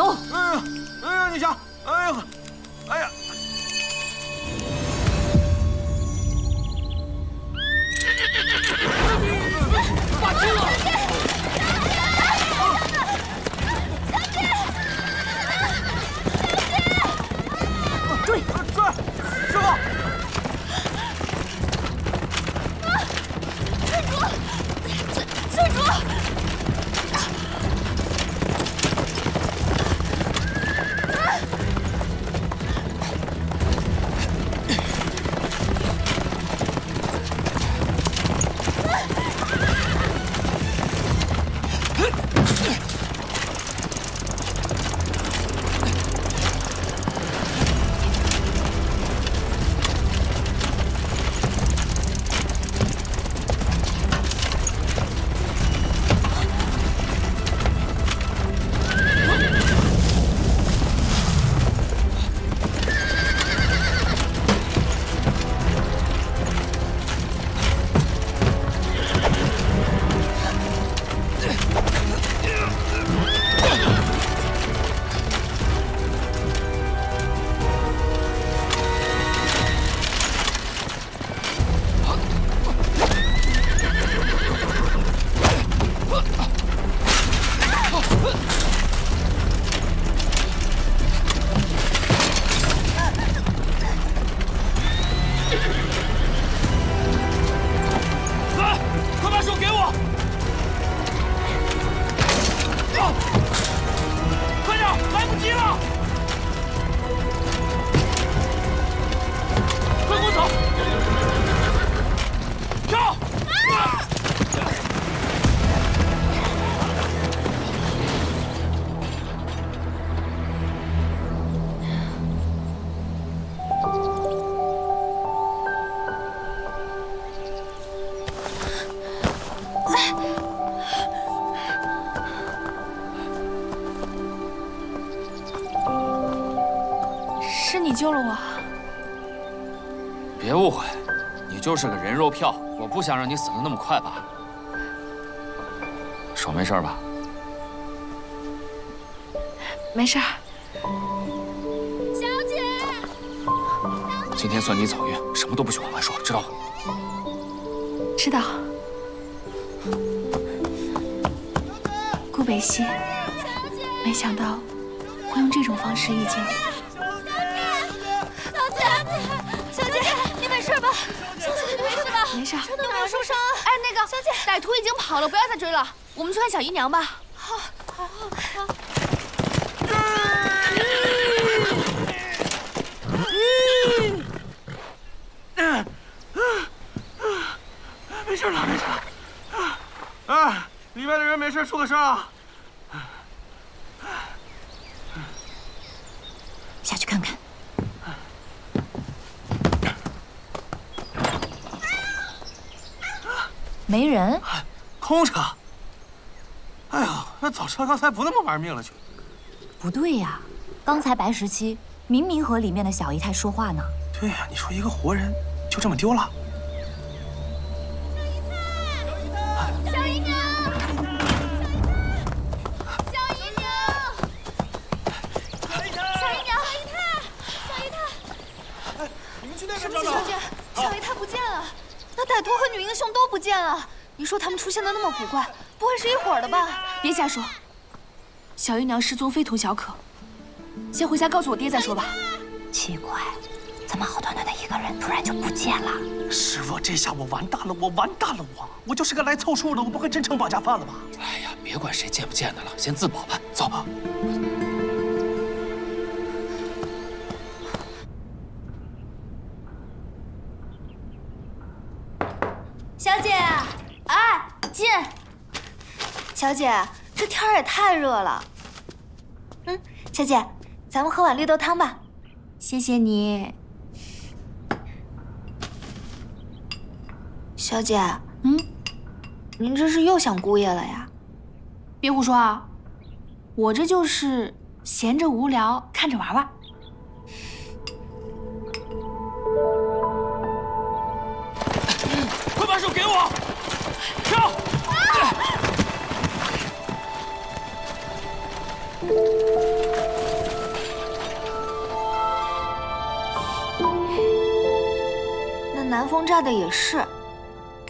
走。哎救了我。别误会，你就是个人肉票，我不想让你死的那么快罢了。手没事吧？没事。小姐，今天算你走运，什么都不许往外说，知道吗？知道。顾北西，没想到会用这种方式遇见我。没事吧？没事。有没有受伤？哎，那个，小姐，歹徒已经跑了，不要再追了，我们去看小姨娘吧。好，好，好。没事了，没事了。啊，里面的人没事，出个声啊！下去看看。没人，空车。哎呀，那早知道刚才不那么玩命了去。不对呀，刚才白十七明明和里面的小姨太说话呢。对呀，你说一个活人就这么丢了？小姨娘，小姨娘，小姨娘，小姨太，小姨太，你们去那什么小姐，小姨太不见了，那歹徒和女英雄都不见了。你说他们出现的那么古怪，不会是一伙的吧？别瞎说，小姨娘失踪非同小可。先回家告诉我爹再说吧。奇怪，怎么好端端的一个人突然就不见了？师傅，这下我完蛋了，我完蛋了，我我就是个来凑数的，我不会真成绑架犯了吧？哎呀，别管谁见不见的了，先自保吧。走吧。小姐，哎，进。小姐，这天儿也太热了。嗯，小姐，咱们喝碗绿豆汤吧。谢谢你。小姐，嗯，您这是又想姑爷了呀？别胡说啊！我这就是闲着无聊，看着玩玩。给我！跳！那南风寨的也是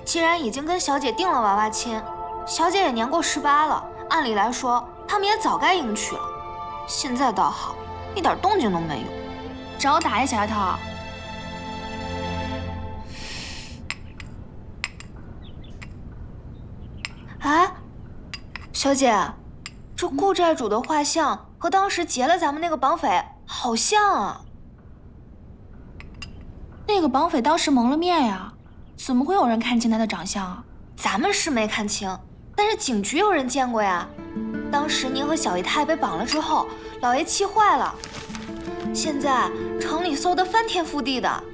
既然已经跟小姐定了娃娃亲小姐也年过十八了按理来说他们也早该迎娶了现在倒好一点动静都没有。找打呀小丫头小姐，这顾寨主的画像和当时劫了咱们那个绑匪好像啊。那个绑匪当时蒙了面呀，怎么会有人看清他的长相啊？咱们是没看清，但是警局有人见过呀。当时您和小姨太被绑了之后，老爷气坏了，现在城里搜得翻天覆地的，